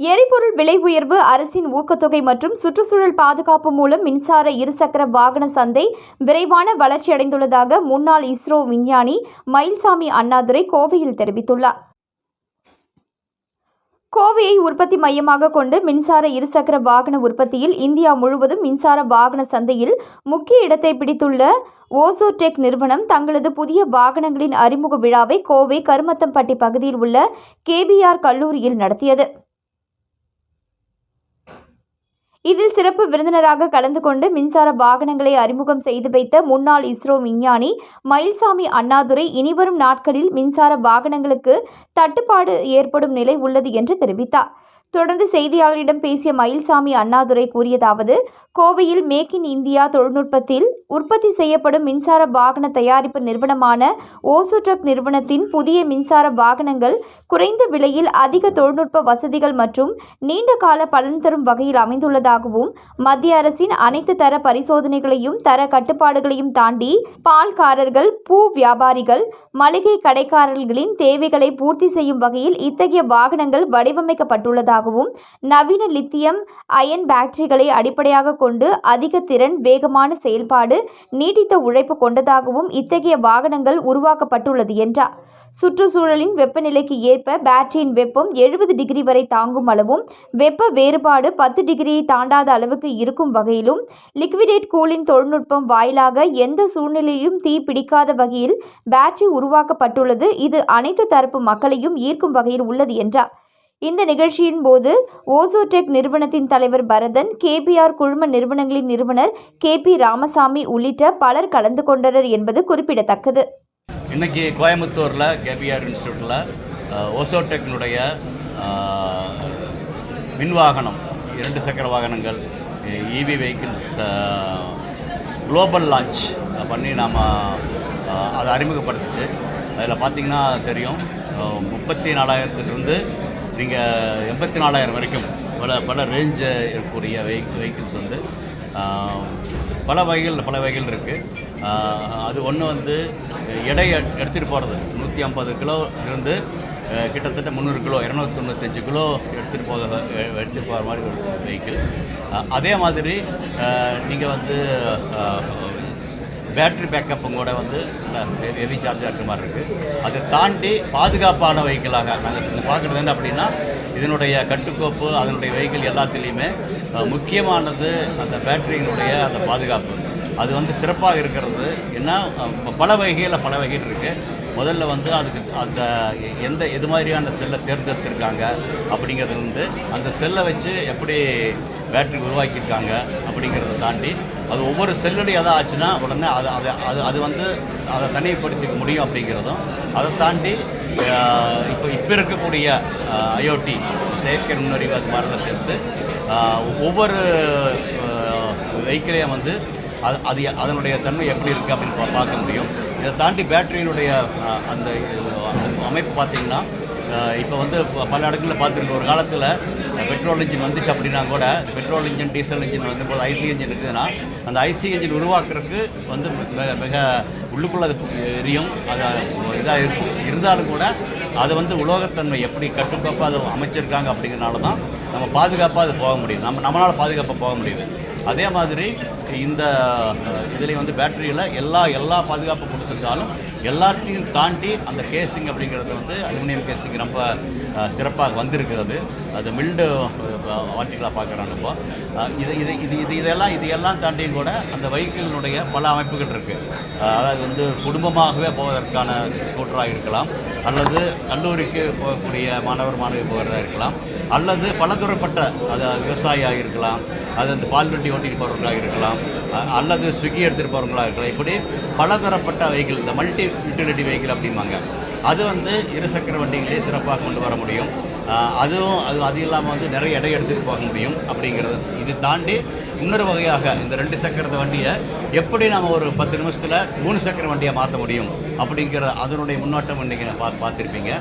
எரிபொருள் விலை உயர்வு அரசின் ஊக்கத்தொகை மற்றும் சுற்றுச்சூழல் பாதுகாப்பு மூலம் மின்சார இருசக்கர வாகன சந்தை விரைவான வளர்ச்சியடைந்துள்ளதாக முன்னாள் இஸ்ரோ விஞ்ஞானி மயில்சாமி அண்ணாதுரை கோவையில் தெரிவித்துள்ளார். கோவையை உற்பத்தி மையமாக கொண்டு மின்சார இருசக்கர வாகன உற்பத்தியில் இந்தியா முழுவதும் மின்சார வாகன சந்தையில் முக்கிய இடத்தை பிடித்துள்ள ஓசோடெக் நிறுவனம் தங்களது புதிய வாகனங்களின் அறிமுக விழாவை கோவை கருமத்தம்பட்டி பகுதியில் உள்ள கேபிஆர் கல்லூரியில் நடத்தியது. இதில் சிறப்பு விருந்தினராக கலந்து கொண்டு மின்சார வாகனங்களை அறிமுகம் செய்து வைத்த முன்னாள் இஸ்ரோ விஞ்ஞானி மயில்சாமி அண்ணாதுரை இனிவரும் நாட்களில் மின்சார வாகனங்களுக்கு தட்டுப்பாடு ஏற்படும் நிலை உள்ளது என்று தெரிவித்தார். தொடர்ந்து செய்தியாளர்களிடம் பேசிய மயில்சாமி அண்ணாதுரை கூறியதாவது கோவையில் மேக் இன் இந்தியா தொழில்நுட்பத்தில் உற்பத்தி செய்யப்படும் மின்சார வாகன தயாரிப்பு நிறுவனமான ஓசோட்ரக் நிறுவனத்தின் புதிய மின்சார வாகனங்கள் குறைந்த விலையில் அதிக தொழில்நுட்ப வசதிகள் மற்றும் நீண்ட கால பலன் தரும் வகையில் அமைந்துள்ளதாகவும் மத்திய அரசின் அனைத்து தர பரிசோதனைகளையும் தர கட்டுப்பாடுகளையும் தாண்டி பால்காரர்கள் பூ வியாபாரிகள் மளிகை கடைக்காரர்களின் தேவைகளை பூர்த்தி செய்யும் வகையில் இத்தகைய வாகனங்கள் வடிவமைக்கப்பட்டுள்ளதாகவும் நவீன லித்தியம் அயன் பேட்டரிகளை அடிப்படையாக கொண்டு அதிக திறன் வேகமான செயல்பாடு நீடித்த உழைப்பு கொண்டதாகவும் இத்தகைய வாகனங்கள் உருவாக்கப்பட்டுள்ளது என்றார். சுற்றுச்சூழலின் வெப்பநிலைக்கு ஏற்ப பேட்டரியின் வெப்பம் எழுபது டிகிரி வரை தாங்கும் அளவும் வெப்ப வேறுபாடு பத்து டிகிரியை தாண்டாத அளவுக்கு இருக்கும் வகையிலும் லிக்விடேட் கூலிங் தொழில்நுட்பம் வாயிலாக எந்த சூழ்நிலையிலும் தீ பிடிக்காத வகையில் பேட்டரி உருவாக்கப்பட்டுள்ளது. இது அனைத்து தரப்பு மக்களையும் ஈர்க்கும் வகையில் உள்ளது என்றார். இந்த நிகழ்ச்சியின் போது ஓசோடெக் நிறுவனத்தின் தலைவர் பரதன் கேபிஆர் குழும நிறுவனங்களின் நிறுவனர் கே பி ராமசாமி உள்ளிட்ட பலர் கலந்து கொண்டனர் என்பது குறிப்பிடத்தக்கது. இன்னைக்கு கோயம்புத்தூரில் கேபிஆர் இன்ஸ்டியூட்டில் ஓசோடெக்னுடைய மின்வாகனம் இரண்டு சக்கர வாகனங்கள் இவி வெஹிக்கிள்ஸ் குளோபல் லான்ச் பண்ணி நாம் அதை அறிமுகப்படுத்துச்சு. அதில் பார்த்தீங்கன்னா தெரியும் முப்பத்தி நாலாயிரத்துலேருந்து நீங்கள் எண்பத்தி நாலாயிரம் வரைக்கும் பல பல ரேஞ்சு இருக்கக்கூடிய வெஹி வெஹிக்கிள்ஸ் வந்து பல வகைகள் பல வகைகள் இருக்குது அது ஒன்று வந்து எடை எடுத்துகிட்டு போகிறது நூற்றி ஐம்பது கிலோ இருந்து கிட்டத்தட்ட முந்நூறு கிலோ இரநூத்தி தொண்ணூத்தஞ்சு கிலோ எடுத்துகிட்டு போக எடுத்துகிட்டு போகிற மாதிரி ஒரு வெஹிக்கிள் அதே மாதிரி நீங்கள் வந்து பேட்ரி பேக்கப்பும் கூட வந்து ஹெவி சார்ஜாக இருக்கிற மாதிரி இருக்குது அதை தாண்டி பாதுகாப்பான வெஹிக்கிளாக நாங்கள் பார்க்குறது என்ன அப்படின்னா இதனுடைய கட்டுக்கோப்பு அதனுடைய வெஹிக்கிள் எல்லாத்துலேயுமே முக்கியமானது அந்த பேட்டரியினுடைய அந்த பாதுகாப்பு. அது வந்து சிறப்பாக இருக்கிறது. ஏன்னா பல வகையில் பல வகையில் இருக்குது முதல்ல வந்து அதுக்கு அந்த எந்த எது மாதிரியான செல்லை தேர்ந்தெடுத்திருக்காங்க அப்படிங்கிறது வந்து அந்த செல்லை வச்சு எப்படி பேட்டரி உருவாக்கியிருக்காங்க அப்படிங்கிறத தாண்டி அது ஒவ்வொரு செல்லுடைய எதாவது ஆச்சுன்னா உடனே அதை அதை அது அது வந்து அதை தனிமைப்படுத்திக்க முடியும் அப்படிங்கிறதும் அதை தாண்டி இப்போ இப்போ இருக்கக்கூடிய ஐஓடி செயற்கை நுண்ணறிவு அது மாதிரிலாம் சேர்த்து ஒவ்வொரு வெஹிக்கிளையும் வந்து அது அது அதனுடைய தன்மை எப்படி இருக்குது அப்படின்னு பார்க்க முடியும். இதை தாண்டி பேட்டரியினுடைய அந்த அமைப்பு பார்த்திங்கன்னா இப்போ வந்து ப- பல இடங்களில் பார்த்துருக்கோம் ஒரு காலத்தில் பெட்ரோல் இன்ஜின் வந்துச்சு அப்படின்னா கூட இந்த பெட்ரோல் இன்ஜின் டீசல் இன்ஜின் வந்தபோது ஐசி இன்ஜின் இருக்குதுன்னா அந்த ஐசி இன்ஜின் உருவாக்குறதுக்கு வந்து மிக உள்ளுக்குள்ளே அது எரியும் அது இதாக இருக்கும். இருந்தாலும் கூட அது வந்து உலோகத்தன்மை எப்படி கட்டுக்கோப்பாக அதை அமைச்சிருக்காங்க அப்படிங்கிறனால தான் நம்ம பாதுகாப்பாக அது போக முடியும் நம்ம நம்மளால் பாதுகாப்பாக போக முடியுது. அதே மாதிரி இந்த இதில் வந்து பேட்டரியில் எல்லா எல்லா பாதுகாப்பு கொடுத்துருந்தாலும் எல்லாத்தையும் தாண்டி அந்த கேசிங் அப்படிங்கிறது வந்து அலுமினியம் கேசிங் ரொம்ப சிறப்பாக வந்திருக்கிறது. அது மில்டு ஆர்டிகலாக பார்க்குறாங்க இப்போ. இது இது இது இது இதெல்லாம் இது எல்லாம் தாண்டியும் கூட அந்த வெஹிக்கிளினுடைய பல அமைப்புகள் இருக்குது அதாவது வந்து குடும்பமாகவே போவதற்கான ஸ்கூட்டராக இருக்கலாம். அல்லது கல்லூரிக்கு போகக்கூடிய மாணவர் மாணவி போகிறதா இருக்கலாம். அல்லது பலதரப்பட்ட அது விவசாயியாக இருக்கலாம் அது அந்த பால் வண்டி ஓட்டிட்டு போகிறவங்களாக இருக்கலாம் அல்லது ஸ்விக்கி எடுத்துகிட்டு போகிறவங்களாக இருக்கலாம். இப்படி பலதரப்பட்ட வெஹிக்கிள் இந்த மல்டி யூட்டிலிட்டி வெஹிக்கிள் அப்படிம்பாங்க. அது வந்து இருசக்கர வண்டிகளே சிறப்பாக கொண்டு வர முடியும். அதுவும் அது அது இல்லாமல் வந்து நிறைய இடை எடுத்துகிட்டு போக முடியும் அப்படிங்கிறது. இது தாண்டி இன்னொரு வகையாக இந்த ரெண்டு சக்கரத்தை வண்டியை எப்படி நம்ம ஒரு பத்து நிமிஷத்தில் மூணு சக்கர வண்டியை மாற்ற முடியும் அப்படிங்கிற அதனுடைய முன்னோட்டம் இன்றைக்கி பா பார்த்துருப்பீங்க.